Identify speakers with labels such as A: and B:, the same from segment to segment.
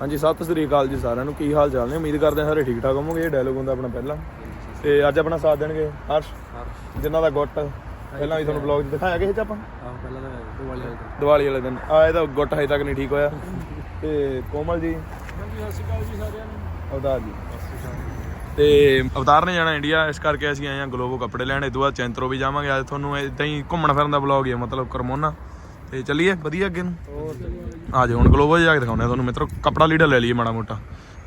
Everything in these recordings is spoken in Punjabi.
A: ਹਾਂਜੀ ਸਤਿ ਸ੍ਰੀ ਅਕਾਲ ਜੀ ਸਾਰਿਆਂ ਨੂੰ। ਕੀ ਹਾਲ ਚਾਲ ਨੇ? ਉਮੀਦ ਕਰਦੇ ਹਾਂ ਸਾਰੇ ਠੀਕ ਠਾਕ ਹੋਵੋਗੇ। ਇਹ ਡਾਇਲੋਗ ਹੁੰਦਾ ਆਪਣਾ ਪਹਿਲਾਂ। ਤੇ ਅੱਜ ਆਪਣਾ ਸਾਥ ਦੇਣਗੇ ਹਰਸ਼। ਜਿਨ੍ਹਾਂ ਦਾ ਗੁੱਟ ਪਹਿਲਾਂ ਵੀ ਤੁਹਾਨੂੰ ਬਲੌਗ 'ਚ ਦਿਖਾਇਆ ਕਿਸੇ ਚ ਆਪਾਂ।
B: ਆਹ ਪਹਿਲਾਂ ਤਾਂ ਦਿਵਾਲੀ ਵਾਲੇ ਦਿਨ।
A: ਦੀਵਾਲੀ ਵਾਲੇ ਦਿਨ। ਆ ਇਹਦਾ ਗੁੱਟ ਹਜੇ ਤੱਕ ਨਹੀਂ ਠੀਕ ਹੋਇਆ। ਤੇ ਕੋਮਲ ਜੀ?
B: ਹਾਂਜੀ ਸਤਿ ਸ਼੍ਰੀ ਅਕਾਲ ਜੀ ਸਾਰਿਆਂ ਨੂੰ।
A: ਅਵਤਾਰ ਜੀ? ਤੇ ਅਵਤਾਰ ਨੇ ਜਾਣਾ ਇੰਡੀਆ। ਇਸ ਕਰਕੇ ਅਸੀਂ ਆਏ ਹਾਂ ਗਲੋਬੋ ਕੱਪੜੇ ਲੈਣ। ਇਹ ਤੋਂ ਬਾਅਦ ਚੈਂਤਰੋ ਵੀ ਜਾਵਾਂਗੇ। ਅੱਜ ਤੁਹਾਨੂੰ ਇਦਾਂ ਹੀ ਘੁੰਮਣ ਫਿਰਨ ਦਾ ਬਲੌਗ ਹੀ ਹੈ ਮਤਲਬ ਕਰਮੋਨਾ। ਤੇ ਚੱਲੀਏ, ਵਧੀਆ ਅੱਗੇ ਨੂੰ? ਆ ਜਾਓ, ਹੁਣ ਗਲੋਬਲ ਜਾ ਕੇ ਦਿਖਾਉਂਦੇ ਆ ਤੁਹਾਨੂੰ। ਮਿੱਤਰੋ, ਕਪੜਾ ਲੀੜਾ ਲੈ ਲਈਏ ਮਾੜਾ ਮੋਟਾ।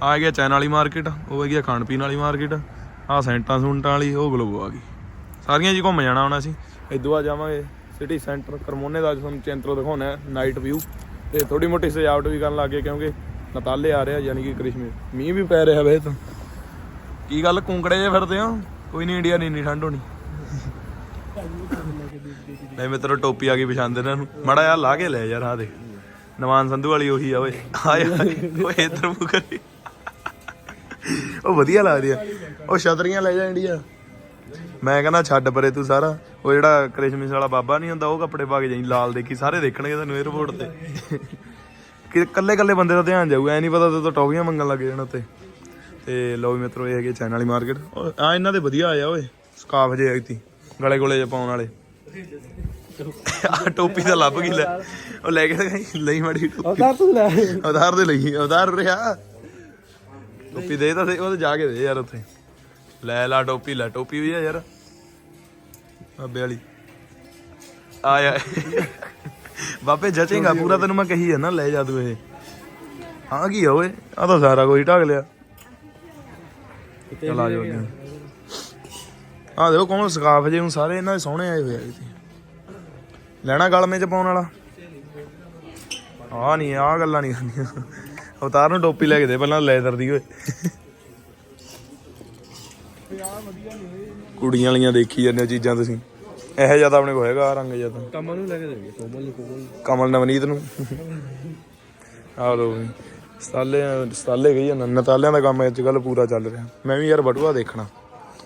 A: ਆ ਗਿਆ ਚੈਨ ਵਾਲੀ ਮਾਰਕੀਟ ਉਹ ਹੈਗੀ ਆ ਖਾਣ ਪੀਣ ਵਾਲੀ ਮਾਰਕੀਟ ਆ ਸੈਂਟਾਂ ਸੁੰਟਾਂ ਵਾਲੀ, ਉਹ ਗਲੋਬਲ ਆ ਗਈ। ਸਾਰੀਆਂ ਜੀ ਘੁੰਮ ਜਾਣਾ ਹੁਣ ਅਸੀਂ। ਇਦੋਂ ਆ ਜਾਵਾਂਗੇ ਸਿਟੀ ਸੈਂਟਰ ਕਰਮੋਨੇ ਦਾ ਅੱਜ ਤੁਹਾਨੂੰ ਚੈਂਤਰੋ ਦਿਖਾਉਣਾ ਨਾਈਟ ਵਿਊ ਤੇ ਥੋੜੀ ਮੋਟੀ ਸਜਾਵਟ ਵੀ ਕਰਨ ਲੱਗੇ ਕਿਉਂਕਿ ਨਤਾਲੇ ਆ ਰਿਹਾ, ਯਾਨੀ ਕਿ ਕ੍ਰਿਸਮਸ ਮੀਂਹ ਵੀ ਪੈ ਰਿਹਾ ਵੇ ਤਾਂ ਕੀ ਗੱਲ, ਕੁੰਕੜੇ ਜੇ ਫਿਰਦੇ ਹੋ? ਕੋਈ ਨਹੀਂ ਇੰਡੀਆ ਨਹੀਂ ਇੰਨੀ ਠੰਡ ਹੋਣੀ। ਨਹੀਂ ਮਿੱਤਰੋ ਟੋਪੀ ਆ ਗਈ ਪਛਾਣ ਦੇ ਇਹਨਾਂ ਨੂੰ। ਮੜਾ ਯਾਰ ਲਾ ਕੇ ਲੈ ਯਾਰ ਆ ਦੇ ਨਵਾਨ ਸੰਧੂ ਵਾਲੀ ਉਹੀ ਆ ਓਏ। ਹਾਏ ਹਾਏ ਓਏ ਇਧਰ ਮੂੰਹ ਕਰੀ ਉਹ ਵਧੀਆ ਲੱਗਦੀ ਆ। ਉਹ ਛਤਰੀਆਂ ਲੈ ਜਾ ਇੰਡੀਆ ਮੈਂ ਕਹਿੰਦਾ ਛੱਡ ਪਰੇ ਤੂੰ ਸਾਰਾ। ਉਹ ਜਿਹੜਾ ਕ੍ਰਿਸ਼ਮਿਸ ਵਾਲਾ ਬਾਬਾ ਨਹੀਂ ਹੁੰਦਾ, ਉਹ ਕੱਪੜੇ ਪਾ ਕੇ ਜਾਈ, ਲਾਲ ਦੇਖੀ, ਸਾਰੇ ਦੇਖਣਗੇ ਤੈਨੂੰ 에어ਪੋਰਟ ਤੇ। ਕਿ ਕੱਲੇ ਕੱਲੇ ਬੰਦੇ ਦਾ ਧਿਆਨ ਜਾਊਗਾ, ਐ ਨਹੀਂ ਪਤਾ ਤੇ ਟੌਫੀਆਂ ਮੰਗਣ ਲੱਗ ਜਾਣ ਉੱਤੇ ਤੇ ਲੋ ਵੀ ਮਿੱਤਰੋ, ਇਹ ਹੈਗੇ ਚੈਨ ਵਾਲੀ ਮਾਰਕੀਟ ਆ ਇਹਨਾਂ ਦੇ ਵਧੀਆ ਆਇਆ ਓਏ, ਸਕਾਫ ਜੇ ਆਈਤੀ ਗਲੇ ਗੋਲੇ ਜੇ ਪਾਉਣ ਵਾਲੇ। ਆ ਟੋਪੀ ਤਾਂ ਲੱਭ ਗਈ ਲੈ। ਉਹ ਲੈ ਕੇ ਤਾਂ ਗਈ ਲਈ ਮੜੀ ਟੋਪੀ।
B: ਅਵਤਾਰ ਤੂੰ ਲੈ
A: ਉਧਾਰ ਦੇ ਲਈ ਉਧਾਰ ਰਿਹਾ। ਟੋਪੀ ਦੇ ਤਾਂ ਸਹੀ, ਉਹ ਤੇ ਜਾ ਕੇ ਦੇ ਯਾਰ ਉੱਥੇ। ਲੈ ਲਾ ਟੋਪੀ ਲੈ ਟੋਪੀ ਵੀ ਆ ਯਾਰ। ਬਾਬੇ ਵਾਲੀ। ਆਇਆ ਬਾਬੇ ਜਚੇਗਾ ਪੂਰਾ ਤੈਨੂੰ ਮੈਂ ਕਹੀ ਹੈ ਨਾ ਲੈ ਜਾ ਤੂੰ ਇਹ। ਹਾਂ ਕੀ ਆ ਓਏ? ਆ ਤਾਂ ਸਾਰਾ ਕੋਈ ਢੱਕ ਲਿਆ। ਚਲ ਆ ਜਾਓ ਆ ਦੇਖੋ ਕੌਣ ਸਕਾਫ ਜੇ ਹੁਣ ਸਾਰੇ ਇਹਨਾਂ ਦੇ ਸੋਹਣੇ ਆਏ ਹੋਏ ਆ ਇੱਥੇ। ਲੈਣਾ ਗਲਮੇ ਚ ਪਾਉਣ ਵਾਲਾ? ਆ ਨਹੀਂ ਆ ਗੱਲਾਂ ਨਹੀਂ ਕਰਨੀਆਂ ਅਵਤਾਰ ਨੂੰ ਟੋਪੀ ਲੈ ਕੇ ਦੇ ਪਹਿਲਾਂ ਲੈਦਰ ਦੀ ਓਏ। ਕੁੜੀਆਂ ਵਾਲੀਆਂ ਦੇਖੀ ਜਾਂਦੇ ਚੀਜ਼ਾਂ ਤੁਸੀਂ। ਇਹੋ ਜ਼ਿਆਦਾ ਆਪਣੇ ਕੋਲ ਹੈਗਾ ਰੰਗ ਜ਼ਿਆਦਾ
B: ਕਮਲ ਨੂੰ ਲੈ ਕੇ ਦੇਣਗੇ ਕੋਮਲ ਨੂੰ ਕੋਮਲ ਨੂੰ।
A: ਕਮਲ ਨਵਨੀਤ ਨੂੰ। ਆ ਲੋ ਸਤਾਲੇ ਸਤਾਲੇ ਗਈ ਜਾਂਦਾ ਨਤਾਲਿਆਂ ਦਾ ਕੰਮ ਅੱਜ ਕੱਲ ਪੂਰਾ ਚੱਲ ਰਿਹਾ। ਮੈਂ ਵੀ ਯਾਰ ਬਟੂਆ ਦੇਖਣਾ।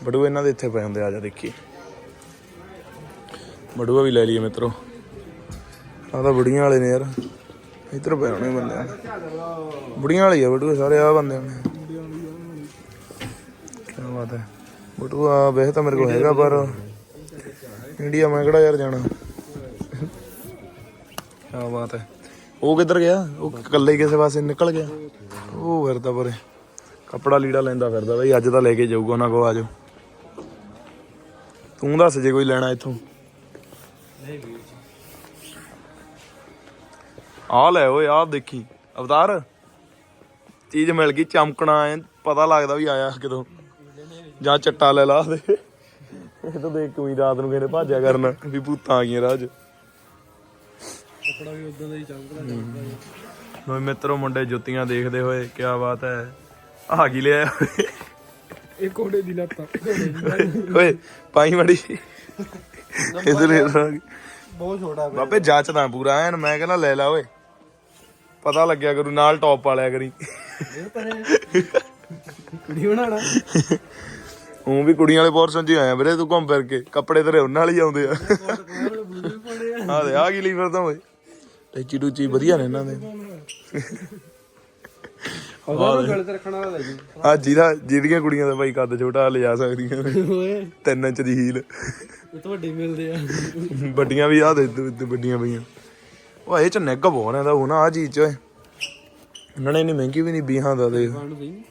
A: ਬਟੂਆ ਇਹਨਾਂ ਦੇ ਇੱਥੇ ਪਏ ਹੁੰਦੇ ਆ ਜਾ ਦੇਖੀ ਬਟੂਆ ਵੀ ਲੈ ਲਈਏ ਮਿੱਤਰੋ। ਆ ਤਾਂ ਬੁੜੀਆਂ ਵਾਲੇ ਨੇ ਯਾਰ। ਇੱਧਰ ਪਏ ਹੋਣੇ ਬੰਦੇ। ਬੁੜੀਆਂ ਵਾਲੇ ਆ ਬਟੂਏ ਸਾਰੇ ਆ ਬੰਦੇ ਨੇ ਕੀ ਬਾਤ ਹੈ। ਬਟੂਆ ਵੈਸੇ ਤਾਂ ਮੇਰੇ ਕੋਲ ਹੈਗਾ, ਪਰ ਇੰਡੀਆ ਮੈਂ ਕਿਹੜਾ ਯਾਰ ਜਾਣਾ? ਕੀ ਬਾਤ ਹੈ। ਉਹ ਕਿੱਧਰ ਗਿਆ? ਉਹ ਇਕੱਲੇ ਕਿਸੇ ਪਾਸੇ ਨਿਕਲ ਗਿਆ। ਉਹ ਫਿਰਦਾ ਪਰੇ। ਕੱਪੜਾ ਲੀੜਾ ਲੈਂਦਾ ਫਿਰਦਾ ਬਈ, ਅੱਜ ਤਾਂ ਲੈ ਕੇ ਜਾਊਗਾ, ਉਹਨਾਂ ਕੋ ਆਜੋ ਤੂੰ ਦੱਸ ਜੇ ਕੋਈ ਲੈਣਾ ਇੱਥੋਂ। ਆ ਲੈ ਓਏ ਆ ਦੇਖੀ। ਅਵਤਾਰ, ਚੀਜ਼ ਮਿਲ ਗਈ, ਚਮਕਣਾ ਐ, ਪਤਾ ਲੱਗਦਾ ਵੀ ਆਇਆ ਕਿਦੋਂ ਜਾਂ ਚੱਟਾ ਲੈ ਲਾ ਦੇ। ਇਹ ਤਾਂ ਦੇਖ ਤੂੰ ਰਾਤ ਨੂੰ ਕਹਿੰਦੇ ਭਾਜਿਆ ਕਰਨਾ, ਵੀ ਭੂਤਾਂ ਆ ਗਈਆਂ ਰਾਹ 'ਚ।
B: ਕੱਪੜਾ ਵੀ ਉਦਾਂ ਦਾ ਹੀ। ਚਮਕਦਾ
A: ਨੋ ਮਿੱਤਰੋ, ਮੁੰਡੇ ਜੁੱਤੀਆਂ ਦੇਖਦੇ ਹੋਏ ਕੀ ਬਾਤ ਹੈ ਆ ਕੀ ਲਿਆ?
B: ਇਹ ਕੋੜੇ ਦੀ ਲੱਤਾਂ
A: ਓਏ ਪਾਈ ਮੜੀ। ਇਧਰ ਇਧਰ
B: ਬਹੁਤ ਛੋਟਾ
A: ਬਾਬੇ ਜੱਚਦਾ ਪੂਰਾ ਐਨ ਮੈਂ ਕਹਿੰਦਾ ਲੈ ਲਾ ਓਏ। ਪਤਾ ਲੱਗਿਆ ਕਰੂ ਨਾਲ ਟੌਪ ਵਾਲਿਆ ਕਰੀ।
B: ਕੁੜੀ ਬਣਾਣਾ
A: ਉਹ ਵੀ ਕੁੜੀਆਂ ਵਾਲੇ ਪੋਰਸ਼ਨ 'ਚ ਹੀ ਆਇਆ ਵੀਰੇ ਤੂੰ ਘੁੰਮ ਫਿਰ ਕੇ। ਕੱਪੜੇ ਤੇਰੇ ਉਹਨਾਂ ਵਾਲੇ ਹੀ ਆਉਂਦੇ ਆ। ਆ ਦੇ ਆ ਕੀ ਲਈ ਫਿਰਦਾ ਓਏ? ਟੈਚੀ ਟੂਚੀ ਵਧੀਆ ਨੇ ਇਹਨਾਂ ਦੇ।
B: ਉਹਦਾ ਨੂੰ ਰੱਖਣ ਲੈ ਜੀ।
A: ਆ ਜਿਹਦਾ ਜਿਹਦੀਆਂ ਕੁੜੀਆਂ ਦਾ ਬਾਈ ਕੱਦ ਛੋਟਾ ਲਿਜਾ ਸਕਦੀਆਂ ਨੇ।
B: ਓਏ।
A: ਤਿੰਨ ਇੰਚ ਦੀ ਹੀਲ।
B: ਇਹ ਤਾਂ ਵੱਡੇ ਮਿਲਦੇ ਆ।
A: ਵੱਡੀਆਂ ਵੀ ਆ ਦੇ ਦੇ- ਦੇ ਵੱਡੀਆਂ ਪਈਆਂ। ਉਹ ਇਹ ਚ ਨਿੱਘ ਬਹੁਤ ਰਹਿੰਦਾ ਉਹ ਨਾ ਆ ਚੀਜ਼ ਚ ਓਏ। ਇਹਨਾਂ ਨੇ ਇੰਨੀ ਮਹਿੰਗੀ ਵੀ ਨਹੀਂ ਬੀਹਾਂ ਦਾ
B: ਪਾਉਣ ਸਹੀ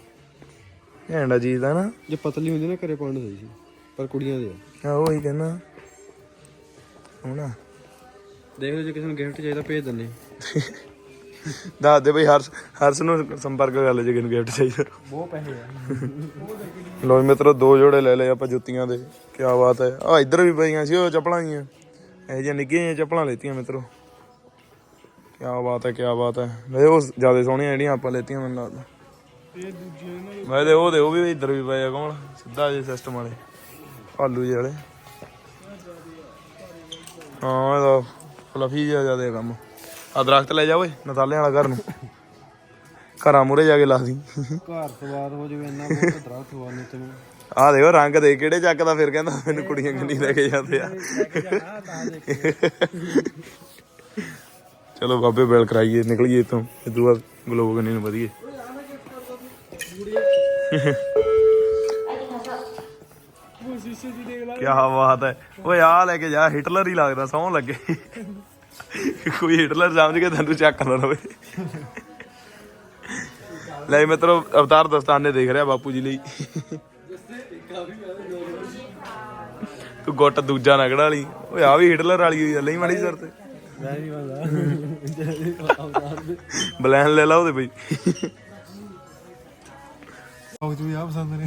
A: ਘੈਂਡਾ ਚੀਜ਼ ਦਾ ਨਾ।
B: ਜੇ ਪਤਲੀ ਹੁੰਦੀ ਨਾ ਘਰੇ ਪਾਉਣ ਸਹੀ ਸੀ। ਪਰ ਕੁੜੀਆਂ ਦੇ ਆ।
A: ਆ ਉਹੀ ਕਹਿੰਦਾ। ਹੋਣਾ
B: ਦੇਖ ਲਓ ਜੇ ਕਿਸੇ ਨੂੰ ਗਿਫਟ ਚਾਹੀਦਾ ਭੇਜ ਦਿੰਨੇ
A: ਦੱਸ ਦੇ ਬਈ ਹਰਸ ਹਰਸ ਨੂੰ ਸੰਪਰਕ ਕਰ ਲੈ ਜੇ ਕਿਨ ਗਿਫਟ ਚਾਹੀਦਾ।
B: ਬਹੁਤ ਪੈਸੇ ਆ।
A: ਲੋ ਮਿੱਤਰੋ ਦੋ ਜੋੜੇ ਲੈ ਲਏ ਆਪਾਂ ਜੁੱਤੀਆਂ ਦੇ। ਕੀ ਬਾਤ ਹੈ। ਆ ਇੱਧਰ ਵੀ ਪਈਆਂ ਸੀ ਉਹ ਚੱਪਲਾਂ ਗੀਆਂ ਇਹ ਜਿਹੀਆਂ ਨਿੱਕੀਆਂ ਜਿਹੀਆਂ ਚੱਪਲਾਂ ਲੈਤੀਆਂ ਮਿੱਤਰੋ। ਕੀ ਬਾਤ ਹੈ ਕੀ ਬਾਤ ਹੈ। ਵੇ ਉਹ ਜ਼ਿਆਦਾ ਸੋਹਣੀਆਂ ਜਿਹੜੀਆਂ ਆਪਾਂ ਲੈਤੀਆਂ ਮੈਨੂੰ ਲੱਗਦਾ।
B: ਇਹ ਦੂਜੀਆਂ ਨਾ
A: ਮੈਂ ਤੇ ਉਹ ਦੇ ਉਹ ਵੀ ਇੱਧਰ ਵੀ ਪਏ ਆ ਕੌਣ ਸਿੱਧਾ ਜੇ ਸਿਸਟਮ ਵਾਲੇ। ਆਲੂ ਜਿਹੇ ਵਾਲੇ। ਹਾਂ ਇਹਦਾ ਫਲਫੀ ਜਿਹਾ ਜ਼ਿਆਦਾ ਕੰਮ। ਆ ਦਰਖਤ ਲੈ ਜਾ ਓਏ ਨਤਾਲਿਆਂ ਵਾਲਾ ਘਰ ਨੂੰ। ਘਰਾਂ ਮੂਰੇ ਜਾ ਕੇ ਲਾ ਦੀ।
B: ਘਰ ਸਵਾਦ ਹੋ ਜਾਵੇ ਇੰਨਾ ਬਹੁਤ ਦਰਾ ਸਵਾਦ ਨਹੀਂ ਤੈਨੂੰ
A: ਆ ਦੇਖੋ ਰੰਗ ਦੇ ਕਿਹੜੇ ਚੱਕਦਾ ਫਿਰ ਕਹਿੰਦਾ ਮੈਨੂੰ ਕੁੜੀਆਂ ਕਿੰਨੀ ਲੈ ਕੇ ਜਾਂਦੇ ਆ। ਚਲੋ ਬਾਬੇ ਬੈਲ ਕਰਾਈਏ ਨਿਕਲੀਏ ਇਥੋਂ। ਇਹ ਤੋਂ ਬਾਅਦ ਗਲੋਬ ਗਨੀ ਨੂੰ
B: ਲੈ।
A: ਕੀ ਬਾਤ ਹੈ। ਓਏ ਆ ਲੈ ਕੇ ਜਾ ਹਿਟਲਰ ਹੀ ਲੱਗਦਾ ਸੌਂ ਲੱਗੇ। ਕੋਈ ਹਿਟਲਰ ਸਮਝ ਕੇ ਤੈਨੂੰ ਚੱਕ ਨਾ ਰਵੇ ਲੈ ਮਿੱਤਰੋ ਅਵਤਾਰ ਦਸਤਾਨੇ ਦੇਖ ਰਿਹਾ ਬਾਪੂ ਜੀ ਲਈ। ਤੂੰ ਗੁੱਟ ਦੂਜਾ ਨਗੜਾ ਵਾਲੀ ਓਏ ਆ ਵੀ ਹਿਟਲਰ ਵਾਲੀ ਹੋਈ ਲਈ ਮਾੜੀ ਸਰ ਤੇ। ਬਲੈਨ ਲੈ ਲਾ ਉਹਦੇ ਬਈ।
B: ਉਹ ਤੂੰ ਆ ਪਸੰਦ ਨੇ।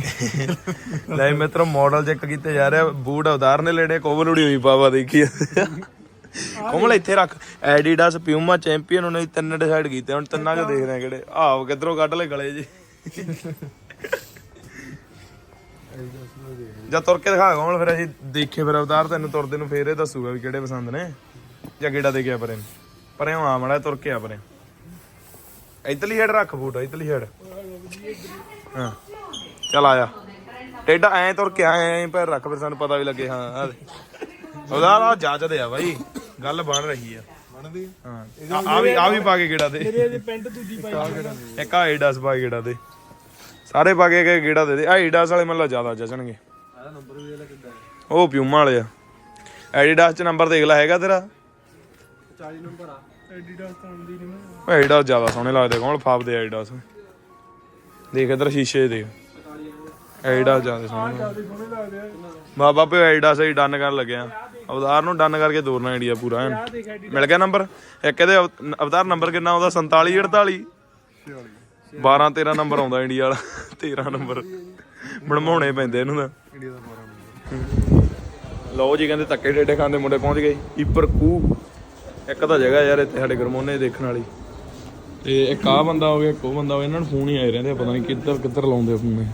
A: ਲੈ ਮਿੱਤਰੋ ਮਾਡਲ ਚੈੱਕ ਕੀਤੇ ਜਾ ਰਿਹਾ ਬੂਟ ਅਵਤਾਰ ਨੇ ਲੈਣੇ ਕੋਵਲ ਉੜੀ ਹੋਈ ਪਾਵਾ ਦੇਖੀ। ਕੋਮਲ ਇੱਥੇ ਰੱਖ। ਐਡੀਡਾਸ ਪਿਊਮਾ ਚੈਂਪੀਅਨ ਉਹਨੇ ਤਿੰਨ ਡਿਸਾਈਡ ਕੀਤੇ ਹੁਣ ਤਿੰਨਾਂ ਚੋਂ ਦੇਖਦੇ ਆ ਕਿਹੜੇ। ਆਹ ਕਿੱਧਰੋਂ ਕੱਢ ਲੈ ਗਲੇ ਜੀ। ਜਾਂ ਤੁਰ ਕੇ ਦਿਖਾ ਕੋਮਲ ਫਿਰ ਅਸੀਂ ਦੇਖੇ ਫਿਰ ਅਵਤਾਰ ਤੈਨੂੰ ਤੁਰਦੇ ਨੂੰ ਫੇਰ ਇਹ ਦੱਸੂਗਾ ਵੀ ਕਿਹੜੇ ਪਸੰਦ ਨੇ। ਜਾਂ ਕਿਹੜਾ ਦੇ ਗਿਆ ਪਰੇ। ਪਰੇ ਆ ਮੜਾ ਤੁਰ ਕੇ ਆ ਪਰੇ ਇਤਲੀ ਹੈਡ ਰੱਖ ਬੂਟ ਇਤਲੀ ਹੈਡ ਹਾਂ। ਚਲ ਆਇਆ ਟੇਡਾ ਐ ਤੁਰ ਕੇ ਐ ਪੈਰ ਰੱਖ ਫਿਰ ਸਾਨੂੰ ਪਤਾ ਵੀ ਲੱਗੇ ਹਾਂ ਦੇ। ਉਹਦਾ ਆ ਜਾਂਚਦੇ ਆ ਬਾਈ। ਗੱਲ ਬਣ ਰਹੀ ਆ।
B: ਬਣਦੀ?
A: ਹਾਂ। ਆ- ਵੀ ਆ ਵੀ ਪਾ ਕੇ ਗੇੜਾ ਦੇ?
B: ਮੇਰੇ ਇਹਦੇ ਪੈਂਟ ਦੂਜੀ ਪਾਈ
A: ਇੱਕ ਆ ਏਡਾਸ ਪਾ ਕੇ ਗੇੜਾ ਦੇ? ਸਾਰੇ ਪਾ ਕੇ ਗਏ ਗੇੜਾ ਦੇ ਦੇ? ਆ ਏਡਾਸ ਵਾਲੇ ਮਤਲਬ ਜ਼ਿਆਦਾ ਜਚਣਗੇ।
B: ਆ ਨੰਬਰ ਵੀ ਇਹਦਾ ਕਿੱਦਾਂ
A: ਉਹ ਪਿਊਮਾ ਵਾਲੇ ਆ। ਐਡੀਡਾਸ ਚ ਨੰਬਰ ਦੇਖ ਲੈ ਹੈਗਾ ਤੇਰਾ?
B: 40 ਨੰਬਰ ਆ। ਐਡੀਡਾਸ ਤਾਂ ਆਉਂਦੀ ਨਹੀਂ
A: ਉਹ ਐਡੀਡਾਸ ਜ਼ਿਆਦਾ ਸੋਹਣੇ ਲੱਗਦੇ ਕੌਣ ਫਾਪਦੇ ਐਡੀਡਾਸ ਦੇਖ ਇਧਰ ਸ਼ੀਸ਼ੇ ਦੇ। ਐਡੀਡਾਸ ਸੋਹਣੇ
B: ਕਾਫੀ ਸੋਹਣੇ ਲੱਗਦੇ ਆ।
A: ਬਾ ਬਾਪੇ ਐਡੀਡਾਸ ਹੀ ਡਨ ਕਰਨ ਲੱਗਿਆ ਅਵਤਾਰ ਨੂੰ ਡਨ ਕਰਕੇ ਤੋਰਨਾ ਇੰਡੀਆ ਪੂਰਾ ਐਨ।
B: ਆ ਐਡੀ
A: ਮਿਲ ਗਿਆ ਨੰਬਰ? ਇੱਕ ਇਹਦੇ ਅਵ- ਅਵਤਾਰ ਨੰਬਰ ਕਿੰਨਾ ਉਹਦਾ 47 48 12 13 ਨੰਬਰ ਆਉਂਦਾ ਇੰਡੀਆ ਵਾਲਾ। 13 ਨੰਬਰ। ਬਣਵਾਉਣੇ ਪੈਂਦੇ ਇਹਨੂੰ ਤਾਂ।
B: ਇੰਡੀਆ ਦਾ 12 ਨੰਬਰ।
A: ਲਓ ਜੀ ਕਹਿੰਦੇ ਧੱਕੇ ਡੇਡੇ ਖਾਂਦੇ ਮੁੰਡੇ ਪਹੁੰਚ ਗਏ ਈਪਰ ਕੂ। ਇੱਕ ਤਾਂ ਜਗ੍ਹਾ ਯਾਰ ਇੱਥੇ ਸਾਡੇ ਗਰਮੋਨੇ ਦੇਖਣ ਵਾਲੀ। ਤੇ ਇੱਕ ਆ ਬੰਦਾ ਹੋ ਗਿਆ ਇੱਕ ਉਹ ਬੰਦਾ ਹੋ ਗਿਆ। ਇਹਨਾਂ ਨੂੰ ਫੋਨ ਹੀ ਆਏ ਰਹਿੰਦੇ ਆ, ਪਤਾ ਨਹੀਂ ਕਿੱਧਰ ਕਿੱਧਰ ਲਾਉਂਦੇ ਫੋਨ ਇਹ।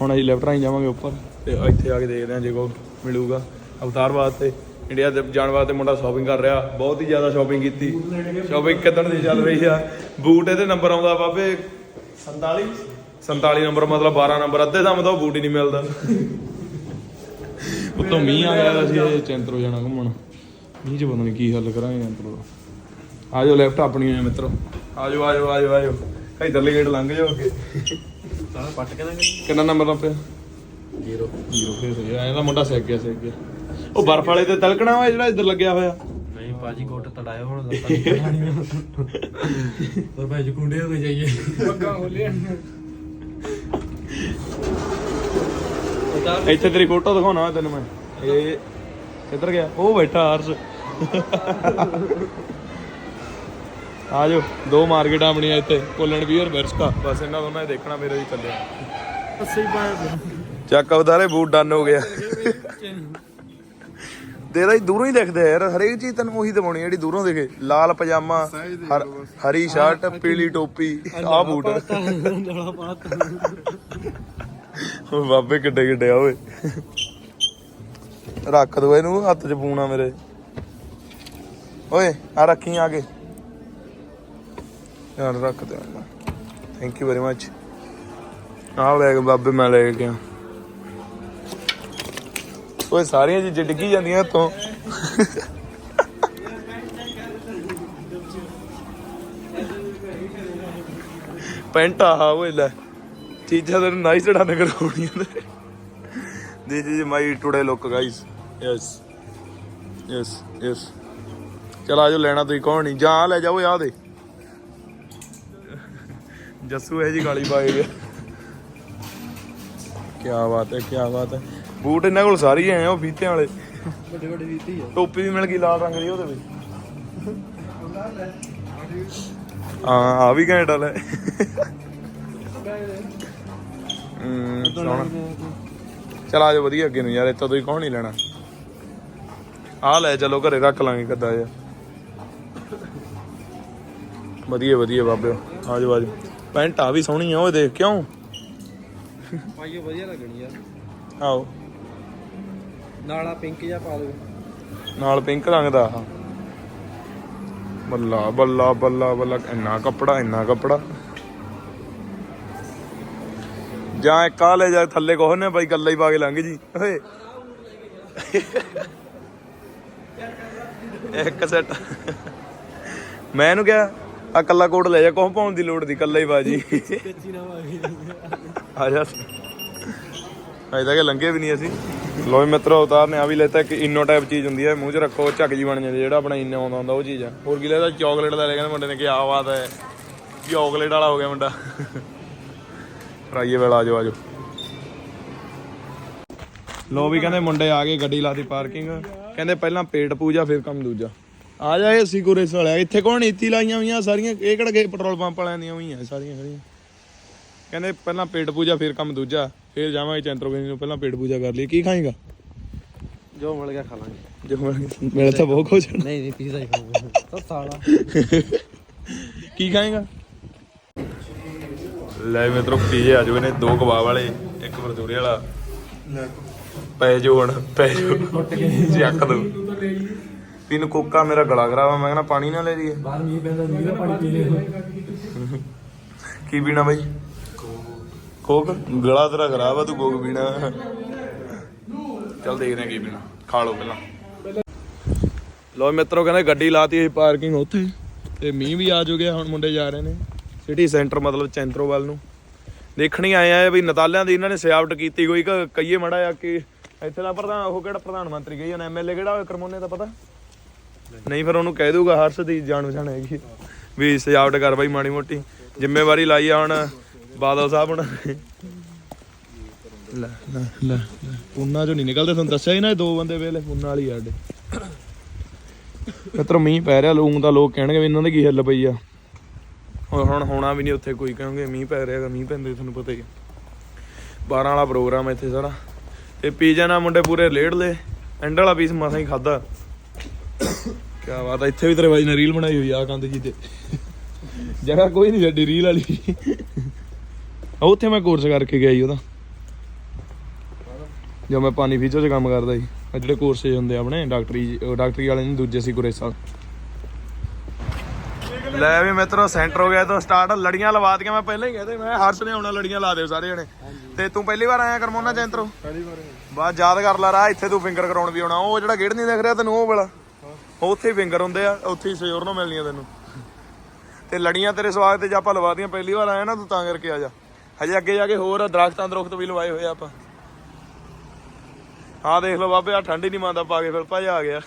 A: ਹੁਣ ਅਸੀਂ ਲੈਫਟ ਰਾਹੀਂ ਜਾਵਾਂਗੇ ਉੱਪਰ। ਤੇ ਇੱਥੇ ਆ ਕੇ ਦੇਖਦੇ ਹਾਂ ਜੇ ਕੋ ਮਿਲੂਗਾ। ਅਵਤਾਰ ਵਾਸਤੇ ਇੰਡੀਆ ਦੇ ਜਾਣ ਵਾਸਤੇ ਮੁੰਡਾ ਸ਼ਾਪਿੰਗ ਕਰ ਰਿਹਾ। ਬਹੁਤ ਹੀ ਜ਼ਿਆਦਾ ਸ਼ਾਪਿੰਗ ਕੀਤੀ। ਸ਼ਾਪਿੰਗ ਕਿੱਦਣ ਦੀ ਚੱਲ ਰਹੀ ਆ? ਬੂਟ ਇਹਦੇ ਨੰਬਰ ਆਉਂਦਾ ਬਾਬੇ। 47 47 ਨੰਬਰ ਮਤਲਬ 12 ਨੰਬਰ ਅੱਧੇ ਦਮ ਤਾਂ ਬੂਟ ਹੀ ਨਹੀਂ ਮਿਲਦਾ। ਉੱਤੋਂ ਮੀਂਹ ਆ ਗਿਆ ਇਹ ਚੈਂਤਰੋ ਜਾਣਾ ਘੁੰਮਣ। ਮੀਂਹ ਚ ਪਤਾ ਨਹੀਂ ਕੀ ਹੱਲ ਕਰਾਂਗੇ ਚੈਂਤਰੋ ਦਾ। ਆ ਜਾਓ ਲੈਫਟ ਆਪਣੀ ਮਿੱਤਰੋ। ਆ ਜਾਓ ਆ ਜਾਓ ਆ ਜਾਓ ਆ ਜਾਓ। ਇਧਰਲੇ ਗੇਟ ਲੰਘ ਜਾਓ ਅੱਗੇ।
B: ਤਾਂ ਪੱਟ ਕੇ ਨਾ
A: ਕਿੰਨਾ ਨੰਬਰ ਦਾ ਪਿਆ?
B: ਜ਼ੀਰੋ।
A: ਜ਼ੀਰੋ ਫੇਰ ਸਹੀ ਆ। ਇਹਦਾ ਮੁੰਡਾ ਸਿੱਖ ਗਿਆ ਸਿੱਖ ਗਿਆ। ਉਹ ਬਰਫ ਵਾਲੇ ਤੇ ਤਲਕਣਾ ਹੋਇਆ ਜਿਹੜਾ ਇੱਧਰ ਲੱਗਿਆ ਹੋਇਆ?
B: ਨਹੀਂ ਬਾਜੀ ਕੋਟ ਤੜਾਇਆ ਹੁਣ ਦਾ ਪਤਾ ਨਹੀਂ ਪਰ ਭਾਈ ਜੁਕੁੰਡੇ ਹੋ ਗਏ ਜਾਈਏ। ਪੱਕਾ ਹੋ ਲਿਆ
A: ਇੱਥੇ ਤੇਰੀ ਫੋਟੋ ਦਿਖਾਉਣਾ ਤੈਨੂੰ ਮੈਂ। ਇਹ ਕਿੱਧਰ ਗਿਆ? ਉਹ ਬੈਠਾ ਹਰਸ਼। ਆ ਜਾਓ ਦੋ ਮਾਰਕੀਟਾਂ ਬਣੀਆਂ ਇੱਥੇ ਕੋਲਨ ਵੀਅਰ ਵਿਰਸਕਾ ਬਸ ਇਹਨਾਂ ਦੋਨਾਂ ਦੇਖਣਾ ਮੇਰੇ ਵੀ ਚੱਲਿਆ
B: ਅੱਛੀ ਪਾਇਆ
A: ਚੱਕ ਅਵਤਾਰੇ ਬੂਟ ਡਨ ਹੋ ਗਿਆ। ਦੇਦਾ ਹੀ ਦੂਰੋਂ ਹੀ ਦਿਖਦੇ ਆ ਯਾਰ ਹਰੇਕ ਚੀਜ਼ ਤੈਨੂੰ ਉਹੀ ਦਿਵਾਉਣੀ ਜਿਹੜੀ ਦੂਰੋਂ ਦਿਖੇ। ਲਾਲ ਪਜਾਮਾ ਹਰ- ਸ਼ਰਟ ਪੀਲੀ ਟੋਪੀ ਆਹ ਬੂਟ ਬਾਬੇ ਕਿੱਡੇ ਕਿੱਡੇ ਆ ਓਏ। ਰੱਖ ਦੋ ਇਹਨੂੰ ਹੱਥ 'ਚ ਪੂਣਾ ਮੇਰੇ। ਓਏ ਆ ਰੱਖੀ ਆ ਕੇ। ਧਿਆਨ ਰੱਖ ਦੇ ਥੈਂਕ ਯੂ ਵੈਰੀ ਮੱਚ ਆਹ ਲੈ ਕੇ ਬਾਬੇ, ਮੈਂ ਲੈ ਕੇ ਗਿਆ। ਓਏ, ਸਾਰੀਆਂ ਚੀਜ਼ਾਂ ਡਿੱਗੀ ਜਾਂਦੀਆਂ ਹੱਥੋਂ। ਪੈਂਟ ਆ ਓਏ, ਲੈ। ਚੀਜ਼ਾਂ ਤੈਨੂੰ ਨਾਈਸ ਡਨ ਕਰਾਉਣੀਆਂ ਨੇ। This is my today look guys yes yes yes ਚਲ ਆਜੋ ਲੈਣਾ ਤੁਸੀਂ, ਕੌਣ ਨਹੀਂ ਜਾਂ ਆਹ ਲੈ ਜਾਓ ਆ ਦੇ ਜੱਸੂ ਇਹ ਜੀ ਗਾਲੀ ਪਾਏ ਗਿਆ ਕੀ ਬਾਤ ਹੈ ਕੀ ਬਾਤ ਹੈ। ਬੂਟ ਇਹਨਾਂ ਕੋਲ ਸਾਰੀ ਆਏ ਆ ਉਹ ਫੀਤਿਆਂ ਵਾਲੇ।
B: ਵੱਡੇ ਵੱਡੇ ਵੀਤੀ ਆ।
A: ਟੋਪੀ ਵੀ ਮਿਲ ਗਈ ਲਾਲ ਰੰਗ ਦੀ ਉਹਦੇ ਵਿੱਚ। ਹਾਂ ਆ ਵੀ ਘੈਂਟ ਲੈ ਹੂੰ। ਸੋਹਣਾ। ਚਲ ਆਜੋ ਵਧੀਆ ਅੱਗੇ ਨੂੰ ਯਾਰ ਇੱਥੋਂ ਤੁਸੀਂ ਕੌਣ ਨਹੀਂ ਲੈਣਾ। ਆ ਲੈ ਚਲੋ ਘਰੇ ਰੱਖ ਲਾਂਗੇ ਕੱਦਾ ਯਾਰ ਵਧੀਆ ਵਧੀਆ ਬਾਬਿਓ ਆਜੋ ਆਜੋ ਪੈਂਟ ਆ ਵੀ ਸੋਹਣੀ ਆ ਉਹ ਦੇਖ ਕਿਉਂ?
B: ਪਾਈਏ ਵਧੀਆ ਲੱਗਣੀ ਯਾਰ
A: ਆਓ।
B: ਨਾਲਾ ਪਿੰਕ ਜਿਹਾ ਪਾ ਦੋ
A: ਨਾਲ ਪਿੰਕ ਰੰਗ ਦਾ ਆਹ। ਬੱਲਾ ਬੱਲਾ ਬੱਲਾ ਬੱਲਾ ਇੰਨਾ ਕੱਪੜਾ ਇੰਨਾ ਕੱਪੜਾ। ਜਾਂ ਇੱਕ ਆ ਲੈ ਜਾ ਥੱਲੇ ਕੋਹ ਨੇ ਬਾਈ ਗੱਲਾਂ ਹੀ ਪਾ ਕੇ ਲੰਘ ਜੀ। ਓਏ। ਇੱਕ ਸੈੱਟ ਮੈਂ ਇਹਨੂੰ ਕਿਹਾ ਆ ਕੱਲਾ ਕੋਟ ਲੈ ਜਾ ਕੋਹ ਪਾਉਣ ਦੀ ਲੋੜ ਦੀ ਕੱਲਾ ਹੀ ਬਾਜੀ।
B: ਕੱਚੀ ਨਾ ਵਾਗੀ
A: ਆ ਜਾ। ਅਜੇ ਤੱਕ ਲੰਘੇ ਵੀ ਨਹੀਂ ਅਸੀਂ। ਲੋ ਮਿੱਤਰੋ ਉਤਾਰ ਨੇ ਆ ਵੀ ਲੈਤਾ ਇੱਕ ਇਨੋ ਟਾਈਪ ਚੀਜ਼ ਹੁੰਦੀ ਹੈ, ਮੂੰਹ 'ਚ ਰੱਖੋ ਝੱਗ ਜੀ ਬਣ ਜਾਂਦੀ ਜਿਹੜਾ ਆਪਣਾ ਇਨੋ ਆਉਂਦਾ ਹੁੰਦਾ ਉਹ ਚੀਜ਼ ਆ। ਹੋਰ ਕੀ ਲੈਦਾ? ਚਾਕਲੇਟ ਦਾ ਲੈ ਕਹਿੰਦੇ ਮੁੰਡੇ ਨੇ ਕੀ ਆਵਾਜ਼ ਹੈ। ਚਾਕਲੇਟ ਵਾਲਾ ਹੋ ਗਿਆ ਮੁੰਡਾ। ਰਾਈਏ ਵੇਲਾ ਆਜੋ ਆਜੋ ਲੋ ਵੀ ਕਹਿੰਦੇ ਮੁੰਡੇ ਆ ਗਏ, ਗੱਡੀ ਲਾਤੀ ਪਾਰਕਿੰਗ ਕਹਿੰਦੇ ਪਹਿਲਾਂ ਪੇਟ ਪੂਜਾ, ਫਿਰ ਕੰਮ ਦੂਜਾ। ਆ ਜਾ ਇਹ ਸਿਕੁਰੇਸ ਵਾਲਿਆ ਇੱਥੇ ਕੌਣ ਨੀਤੀ ਲਾਈਆਂ ਹੋਈਆਂ? ਸਾਰੀਆਂ ਇਹ ਕਿਹੜਾ ਗਏ ਪੈਟਰੋਲ ਪੰਪ ਵਾਲਿਆਂ ਦੀਆਂ ਹੋਈਆਂ? ਸਾਰੀਆਂ ਸਾਰੀਆਂ ਕਹਿੰਦੇ ਪਹਿਲਾਂ ਪੇਟ ਪੂਜਾ ਫਿਰ ਕੰਮ ਦੂਜਾ ਫਿਰ ਜਾਵਾਂਗੇ ਚੰਤਰਵੇਨੀ ਨੂੰ। ਪਹਿਲਾਂ ਪੇਟ ਪੂਜਾ ਕਰ ਲਈ ਕੀ ਖਾਏਗਾ?
B: ਜੋ ਮਿਲ ਗਿਆ ਖਾ ਲਾਂਗੇ।
A: ਜੋ ਮਿਲ ਤਾਂ ਬਹੁਤ ਕੁਝ
B: ਨਹੀਂ ਨਹੀਂ ਪੀਜ਼ਾ ਹੀ ਖਾਊਗਾ। ਤਾਂ ਸਾਲਾ
A: ਕੀ ਖਾਏਗਾ? ਲੈ ਮਿੱਤਰੋ ਪੀਜੇ ਆ ਜੂਏ ਨੇ ਦੋ ਕਬਾਬ ਵਾਲੇ ਇੱਕ ਵਰਦੂਰੇ ਵਾਲਾ। ਪੈ ਜੋ ਹੁਣ ਪੈ ਜੋ ਚੱਕ ਦੋ ਪੀਨ ਕੋਕਾ ਮੇਰਾ ਗਲਾ ਖਰਾਬ ਆ ਮੈਂ ਕਹਿੰਦਾ ਪਾਣੀ ਨਾ ਲੈ ਲਈਏ।
B: ਬਾਹਰ ਮੀਂਹ ਪੈਂਦਾ ਮੀਂਹ ਦਾ ਪਾਣੀ ਪੀ ਲੈ
A: ਕੀ ਪੀਣਾ ਬਾਈ? ਕੋਕ। ਗਲਾ ਤੇਰਾ ਖਰਾਬ ਆ ਤੂੰ ਕੋਕ ਪੀਣਾ। ਚੱਲ ਦੇਖਦੇ ਆ ਕੀ ਪੀਣਾ। ਖਾ ਲਓ ਪਹਿਲਾਂ। ਲੋ ਮਿੱਤਰੋ ਕਹਿੰਦੇ ਗੱਡੀ ਲਾਤੀ ਸੀ ਪਾਰਕਿੰਗ ਉੱਥੇ। ਤੇ ਮੀਂਹ ਵੀ ਆ ਜੂਗੇ ਹੁਣ ਮੁੰਡੇ ਜਾ ਰਹੇ ਨੇ। ਸਿਟੀ ਸੈਂਟਰ ਮਤਲਬ ਚੈਂਤਰੋ ਵੱਲ ਨੂੰ। ਦੇਖਣੀ ਆਏ ਆ ਵੀ ਨਤਾਲਿਆਂ ਦੀ ਇਹਨਾਂ ਨੇ ਸਜਾਵਟ ਕੀਤੀ। ਕੋਈ ਕਈਏ ਮੜਾ ਆ ਕਿ ਇੱਥੇ ਦਾ ਪ੍ਰਧਾਨ ਉਹ ਕਿਹੜਾ ਪ੍ਰਧਾਨ ਮੰਤਰੀ ਗਈ ਹੁਣ ਐਮਐਲਏ ਕਿਹੜਾ ਹੋਇਆ ਕਰਮੋਨੇ ਦਾ ਪਤਾ? ਨਹੀਂ ਫਿਰ ਉਹਨੂੰ ਕਹਿ ਦੂਗਾ ਹਰਸ਼ ਦੀ ਜਾਣ ਪਛਾਣ ਹੈਗੀ। ਵੀ ਸਜਾਵਟ ਕਰ ਬਾਈ ਮਾੜੀ ਮੋਟੀ। ਜ਼ਿੰਮੇਵਾਰੀ ਲਾਈ ਆ ਹੁਣ ਬਾਦਲ ਸਾਹਿਬ ਹੁਣ। ਲੈ ਲੈ ਲੈ। ਪੁੰਨਾ ਚੋਂ ਨਹੀਂ ਨਿਕਲਦੇ ਤੁਹਾਨੂੰ ਦੱਸਿਆ ਹੀ ਨਾ ਇਹ ਦੋ ਬੰਦੇ ਵੇਲੇ ਪੁੰਨਾ ਵਾਲੀ ਸਾਡੇ ਮਿੱਤਰੋ ਮੀਂਹ ਪੈ ਰਿਹਾ ਲੋਕ ਤਾਂ ਲੋਕ ਕਹਿਣਗੇ ਵੀ ਇਹਨਾਂ ਦੇ ਕੀ ਹੱਲ ਪਈ ਆ। ਹੁਣ ਹੁਣ ਵੀ ਨਹੀਂ ਉੱਥੇ ਕੋਈ ਕਹੋਗੇ ਮੀਂਹ ਪੈ ਰਿਹਾ ਮੀਂਹ ਪੈਂਦੇ ਤੁਹਾਨੂੰ ਪਤਾ ਹੀ ਆ। 12 ਵਾਲਾ ਪ੍ਰੋਗਰਾਮ ਇੱਥੇ ਸਾਰਾ। ਤੇ ਪੀਜ਼ਾ ਨਾਲ ਮੁੰਡੇ ਪੂਰੇ ਲੇੜ ਲੇ ਐਂਡ ਵਾਲਾ ਪੀਸ ਮਸਾਂ ਹੀ ਖਾਦਾ ਕੀ ਬਾਤ ਆ ਇੱਥੇ ਵੀ ਤੇਰੇ ਬਾਈ ਨੇ ਰੀਲ ਬਣਾਈ ਹੋਈ ਆ ਕੰਧ ਜੀ ਤੇ। ਜਗ੍ਹਾ ਕੋਈ ਨਹੀਂ ਛੱਡੀ ਰੀਲ ਵਾਲੀ। ਆ ਉੱਥੇ ਮੈਂ ਕੋਰਸ ਕਰਕੇ ਗਿਆ ਜੀ ਉਹਦਾ। ਜੋ ਮੈਂ ਪਾਣੀ ਫੀਚਰ 'ਚ ਕੰਮ ਕਰਦਾ ਸੀ ਆ ਜਿਹੜੇ ਕੋਰਸ ਹੁੰਦੇ ਆਪਣੇ ਡਾਕਟਰੀ ਡਾਕਟਰੀ ਵਾਲੇ ਨਹੀਂ ਦੂਜੇ ਸੀ ਗੁਰੇਸ ਵਾਲ ਲੈ ਵੀ ਮਿੱਤਰੋ ਸੈਂਟਰ ਹੋ ਗਿਆ ਤਾਂ ਸਟਾਰਟ ਲੜੀਆਂ ਲਵਾਤੀਆਂ ਮੈਂ ਪਹਿਲਾਂ ਹੀ ਕਹਦੇ ਮੈਂ ਹਰਸ਼ ਨੇ ਆਉਣਾ ਲੜੀਆਂ ਲਾ ਦਿਓ ਸਾਰੇ ਜਣੇ। ਤੇ ਤੂੰ ਪਹਿਲੀ ਵਾਰ ਆਇਆ ਕਰਮੋਨਾ ਚੈਂਤਰੋ
B: ਪਹਿਲੀ ਵਾਰ।
A: ਬਾਅਦ ਯਾਦ ਕਰ ਲੈ ਰਾ ਇੱਥੇ ਤੂੰ ਫਿੰਗਰ ਕਰਾਉਣ ਵੀ ਆਉਣਾ ਉਹ ਜਿਹੜਾ ਗੇੜ ਨਹੀਂ ਦਿਖ ਰਿਹਾ ਤੈਨੂੰ ਉਹ ਵਾਲਾ। ਉੱਥੇ ਹੀ ਫਿੰਗਰ ਹੁੰਦੇ ਆ ਉੱਥੇ ਹੀ ਸਿਓਰ ਨੂੰ ਮਿਲਣੀਆਂ ਤੈਨੂੰ। ਤੇ ਲੜੀਆਂ ਤੇਰੇ ਸਵਾਗਤ ਤੇ ਜੇ ਆਪਾਂ ਪਹਿਲੀ ਵਾਰ ਆਇਆ ਨਾ ਤੂੰ ਤਾਂ ਕਰਕੇ ਆ ਜਾ। ਹਜੇ ਅੱਗੇ ਜਾ ਕੇ ਹੋਰ ਦਰਖਤਾਂ ਦਰਖਤ ਵੀ ਲਵਾਏ ਹੋਏ ਆ ਆਪਾਂ। ਆਹ ਦੇਖ ਲਓ ਬਾਬੇ ਆ ਠੰਡ ਨਹੀਂ ਮੰਨਦਾ ਪਾ ਕੇ ਫਿਰ ਭਾਜ ਆ ਗਿਆ।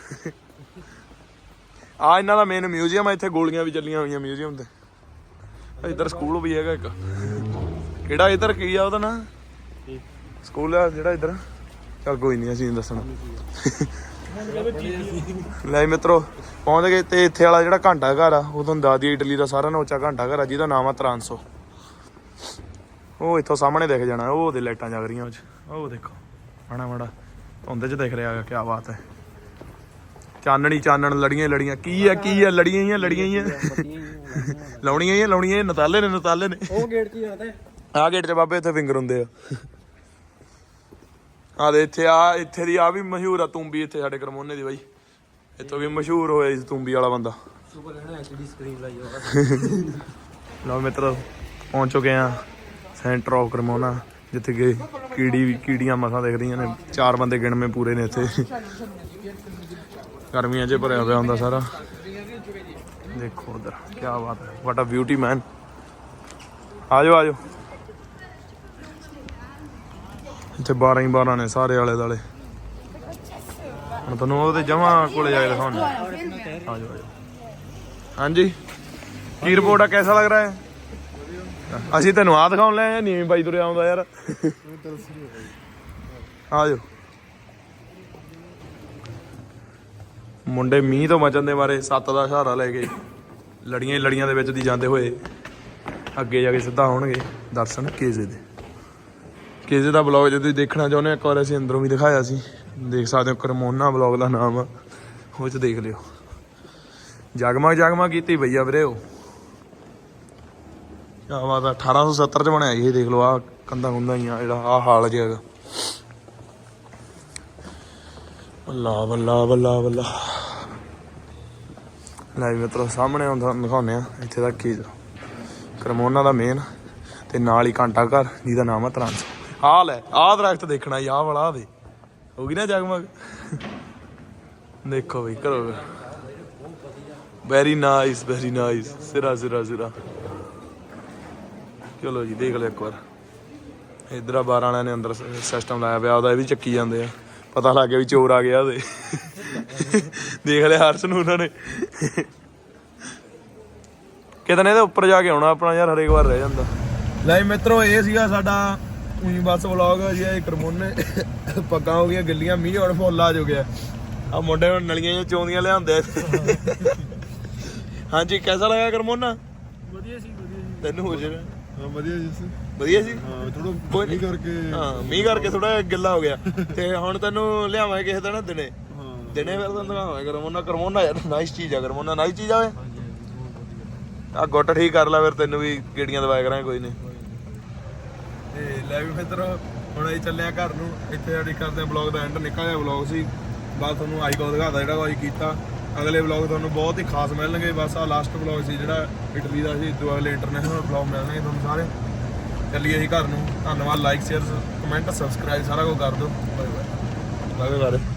A: ਆ ਇਹਨਾਂ ਦਾ ਮੇਨ ਮਿਊਜ਼ੀਅਮ ਆ ਇੱਥੇ ਗੋਲੀਆਂ ਵੀ ਚੱਲੀਆਂ ਹੋਈਆਂ ਮਿਊਜ਼ੀਅਮ ਤੇ। ਇੱਧਰ ਸਕੂਲ ਵੀ ਹੈਗਾ ਇੱਕ। ਕਿਹੜਾ ਇੱਧਰ ਕੀ ਆ ਉਹਦਾ ਨਾਂ? ਸਕੂਲ ਆ ਜਿਹੜਾ ਇੱਧਰ? ਚੱਲ ਕੋਈ ਨਹੀਂ ਅਸੀਂ ਦੱਸਣਾ। ਲੈ ਮਿੱਤਰੋ ਪਹੁੰਚ ਗਏ ਤੇ ਇੱਥੇ ਵਾਲਾ ਜਿਹੜਾ ਘੰਟਾ ਘਰ ਆ ਉਹ ਤੁਹਾਨੂੰ ਦੱਸ ਦਈਏ ਇਟਲੀ ਦਾ ਸਾਰਾ ਨਾਲੋਂ ਉੱਚਾ ਘੰਟਾ ਘਰ ਆ ਜਿਹਦਾ ਨਾਮ ਆ ਤਰਾਂਸੋ। ਉਹ ਇੱਥੋਂ ਸਾਹਮਣੇ ਦਿਖ ਜਾਣਾ ਉਹ ਉਹਦੇ ਲਾਈਟਾਂ ਜਗ ਰਹੀਆਂ ਉਹ 'ਚ ਉਹ ਦੇਖੋ ਮਾੜਾ ਮਾੜਾ ਧੁੰਦ 'ਚ ਦਿਖ ਰਿਹਾ ਹੈਗਾ ਕੀ ਬਾਤ ਹੈ। ਚਾਨਣੀ ਚਾਨਣ ਲੜੀਆਂ ਹੀ ਲੜੀਆਂ ਕੀ ਆ ਕੀ ਆ ਲੜੀਆਂ ਹੀ ਆ ਲੜੀਆਂ ਹੀ ਆ ਲਾਉਣੀਆਂ ਹੀ ਆ ਲਾਉਣੀਆਂ ਹੀ ਨਤਾਲੇ ਨੇ ਨਤਾਲੇ ਨੇ।
B: ਉਹ ਗੇਟ ਕੀ ਆਦਾ
A: ਆ ਗੇਟ 'ਚ ਬਾਬੇ ਇੱਥੇ ਫਿੰਗਰ ਹੁੰਦੇ ਆ। ਆ ਦੇ ਇੱਥੇ ਆ ਇੱਥੇ ਦੀ ਆ ਵੀ ਮਸ਼ਹੂਰ ਆ ਤੂੰਬੀ ਇੱਥੇ ਸਾਡੇ ਕਰਮੋਨੇ ਦੀ ਬਾਈ। ਇੱਥੋਂ ਵੀ ਮਸ਼ਹੂਰ ਹੋਇਆ ਸੀ ਤੂੰਬੀ ਵਾਲਾ ਬੰਦਾ।
B: ਸੁਪਰ ਲੈਣਾ ਐਚਡੀ ਸਕਰੀਨ ਲਾਈ ਹੋਗਾ
A: ਲਓ ਮਿੱਤਰੋ ਪਹੁੰਚ ਚੁੱਕੇ ਆ ਸੈਂਟਰ ਆਫ ਕਰਮੋਨਾ ਜਿੱਥੇ ਕਿ ਕੀੜੀ ਕੀੜੀਆਂ ਮਸਾਂ ਦਿਖ ਰਹੀਆਂ ਨੇ। ਚਾਰ ਬੰਦੇ ਗਿਣਵੇਂ ਪੂਰੇ ਨੇ ਇੱਥੇ। ਗਰਮੀਆਂ 'ਚ ਭਰਿਆ ਹੋਇਆ ਹੁੰਦਾ ਸਾਰਾ। ਦੇਖੋ ਉਧਰ ਕੀ ਬਾਤ ਹੈ। ਵਾਟ ਅ ਬਿਊਟੀ ਮੈਨ ਆਜੋ ਆਜੋ ਇੱਥੇ 12 ਹੀ 12 ਨੇ ਸਾਰੇ ਆਲੇ ਦਾਲੇ ਹੁਣ ਤੁਹਾਨੂੰ ਉਹਦੇ ਜਮਾ ਕੋਲੇ ਜਾ ਕੇ ਦਿਖਾਉਣਾ ਆਜੋ ਆਜੋ। ਹਾਂਜੀ? ਕੀ ਰਿਪੋਰਟ ਆ? ਕੈਸਾ ਲੱਗ ਰਿਹਾ ਹੈ? ਅਸੀਂ ਤੈਨੂੰ ਆ ਦਿਖਾਉਣ ਲੈ ਨਹੀਂ ਬਾਈ ਤੁਰਿਆ ਆਉਂਦਾ ਯਾਰ। ਆ ਆਜੋ। ਮੁੰਡੇ ਮੀਂਹ ਤੋਂ ਬਚਣ ਦੇ ਮਾਰੇ ਸੱਤ ਦਾ ਸਹਾਰਾ ਲੈ ਕੇ ਲੜੀਆਂ ਹੀ ਲੜੀਆਂ ਦੇ ਵਿੱਚ ਦੀ ਜਾਂਦੇ ਹੋਏ ਅੱਗੇ ਜਾ ਕੇ ਸਿੱਧਾ ਹੋਣਗੇ ਦਰਸ਼ਨ ਕੇਜ਼ੇ ਦੇ। ਕੇਜ਼ੇ ਦਾ ਬਲੌਗ ਜੇ ਤੁਸੀਂ ਦੇਖਣਾ ਚਾਹੁੰਦੇ ਹੋ ਇੱਕ ਵਾਰ ਅਸੀਂ ਅੰਦਰੋਂ ਵੀ ਦਿਖਾਇਆ ਸੀ। ਦੇਖ ਸਕਦੇ ਹੋ ਕਰਮੋਨਾ ਬਲੌਗ ਦਾ ਨਾਮ। ਆ ਉਹ ਚ ਦੇਖ ਲਿਓ। ਜਗਮਗ ਜਗਮਗ ਕੀਤੀ ਭਈਆ ਵੀਰੇ ਉਹ। ਆ ਬਾਤ ਆ, 1870 ਚ ਬਣਿਆ ਇਹ ਦੇਖ ਲਓ ਆ ਕੰਦਾ ਕੁੰਦਾ ਹੀ ਆ ਜਿਹੜਾ ਆ ਹਾਲ ਜਿਹਾ ਹੈਗਾ। ਬੱਲਾ ਬੱਲਾ ਬੱਲਾ ਬੱਲਾ ਲੈ ਮਿੱਤਰੋ ਸਾਹਮਣੇ ਆਉਂਦਾ ਦਿਖਾਉਂਦੇ ਆ ਇੱਥੇ ਦਾ ਕੀ ਕਰਮੋਨਾ ਦਾ ਮੇਨ ਤੇ ਨਾਲ ਹੀ ਘੰਟਾ ਘਰ ਜਿਹਦਾ ਨਾਮ ਆ ਤਰਾਂਸ। ਆਹ ਲੈ, ਆਹ ਦਰਖਤ ਦੇਖਣਾ ਜੀ, ਆਹ ਵਾਲਾ, ਆਹ ਦੇ ਹੋ ਗਈ ਨਾ ਜਗਮਗ? ਦੇਖੋ ਬਈ, ਕਰੋ। ਵੈਰੀ ਨਾਈਸ ਵੈਰੀ ਨਾਈਸ ਸਿਰਾ ਸਿਰਾ ਸਿਰਾ। ਚਲੋ ਜੀ, ਦੇਖ ਲਿਓ ਇੱਕ ਵਾਰ। ਇਧਰ ਆ ਬਾਰ ਵਾਲਿਆਂ ਨੇ ਅੰਦਰ ਸਿਸਟਮ ਲਾਇਆ ਪਿਆ, ਉਹਦਾ ਇਹ ਵੀ ਚੱਕੀ ਜਾਂਦੇ ਆ। ਪਤਾ ਲੱਗ ਗਿਆ ਵੀ ਚੋਰ ਆ ਗਿਆ ਉਹਦੇ। ਦੇਖ ਲਿਆ ਹਰਸ ਨੂੰ ਉਹਨਾਂ ਨੇ। ਕਿਤੇ ਨੇ ਇਹਦੇ ਉੱਪਰ ਜਾ ਕੇ ਆਉਣਾ ਆਪਣਾ ਯਾਰ, ਹਰੇਕ ਵਾਰ ਰਹਿ ਜਾਂਦਾ। ਲੈ ਮਿੱਤਰੋ, ਇਹ ਸੀਗਾ ਸਾਡਾ ਉਹੀ ਬਸ ਵਲੌਗ ਜੀ ਇਹ ਕਰਮੋਨੇ ਪੱਗਾਂ ਹੋ ਗਈਆਂ ਗੱਲੀਆਂ ਮੀਂਹ ਹੁਣ ਫੁੱਲ ਆ ਜੋ ਗਿਆ ਆ ਮੁੰਡੇ ਹੁਣ ਨਲੀਆਂ ਜਿਹੀਆਂ ਚੋਂਦੀਆਂ ਲਿਆਉਂਦੇ। ਹਾਂਜੀ ਕਿਹਦਾ ਲੱਗਾ ਕਰਮੋਨਾ
B: ਵਧੀਆ ਸੀ ਵਧੀਆ ਸੀ।
A: ਤੈਨੂੰ ਹੋ ਜਾਣਾ
C: ਹਾਂ ਵਧੀਆ ਜੀ। ਸੀ
A: ਵਧੀਆ ਸੀ?
C: ਹਾਂ ਥੋੜਾ
A: ਕੋਈ
C: ਨਹੀਂ। ਕਰਕੇ
A: ਹਾਂ ਮੀਂਹ ਕਰਕੇ ਥੋੜਾ ਗਿੱਲਾ ਹੋ ਗਿਆ। ਤੇ ਹੁਣ ਤੈਨੂੰ ਲਿਆਵਾਂਗੇ ਕਿਸੇ ਦਿਨ ਦਿਨੇ।
C: ਹਾਂ।
A: ਦਿਨੇ ਫਿਰ ਤੈਨੂੰ ਦਿਖਾਵਾਂਗੇ ਕਰਮੋਨਾ ਕਰਮੋਨਾ ਯਾਰ ਨਾਈਸ ਚੀਜ਼ ਆ ਕਰਮੋਨਾ ਨਾਈਸ ਚੀਜ਼ ਆ ਆ ਗੁੱਟ ਠੀਕ ਕਰ ਲੈ ਫਿਰ ਤੈਨੂੰ ਵੀ ਗੇੜੀਆਂ ਦਵਾਇਆ ਕਰਾਂਗੇ ਕੋਈ ਨਹੀਂ। ਤੇ ਲੈ ਵੀ ਮਿੱਤਰ ਹੁਣ ਅਸੀਂ ਚੱਲਿਆ ਘਰ ਨੂੰ। ਇੱਥੇ ਸਾਡੀ ਕਰਦੇ ਆ ਬਲੌਗ ਦਾ ਐਂਡ ਨਿੱਕਾ ਜਿਹਾ ਬਲੌਗ ਸੀ। ਬਸ ਤੁਹਾਨੂੰ ਆਈਕਨ ਦਿਖਾਦਾ ਜਿਹੜਾ ਕੋਈ ਕੀਤਾ। ਅਗਲੇ ਬਲੌਗ ਤੁਹਾਨੂੰ ਬਹੁਤ ਹੀ ਖਾਸ ਮਿਲਣਗੇ। ਬਸ ਆ ਲਾਸਟ ਬਲੌਗ ਸੀ ਜਿਹੜਾ ਇਟਲੀ ਦਾ ਸੀ। ਦੋ ਅਗਲੇ ਇੰਟਰਨੈਸ਼ਨਲ ਬਲੌਗ ਮਿਲਣਗੇ ਤੁਹਾਨੂੰ ਸਾਰੇ। ਚੱਲੀਏ ਅਸੀਂ ਘਰ ਨੂੰ। ਧੰਨਵਾਦ। ਲਾਈਕ ਸ਼ੇਅਰ ਕਮੈਂਟ ਸਬਸਕ੍ਰਾਈਬ ਸਾਰਾ ਕੁਝ ਕਰ ਦਿਓ। Bye bye bye bye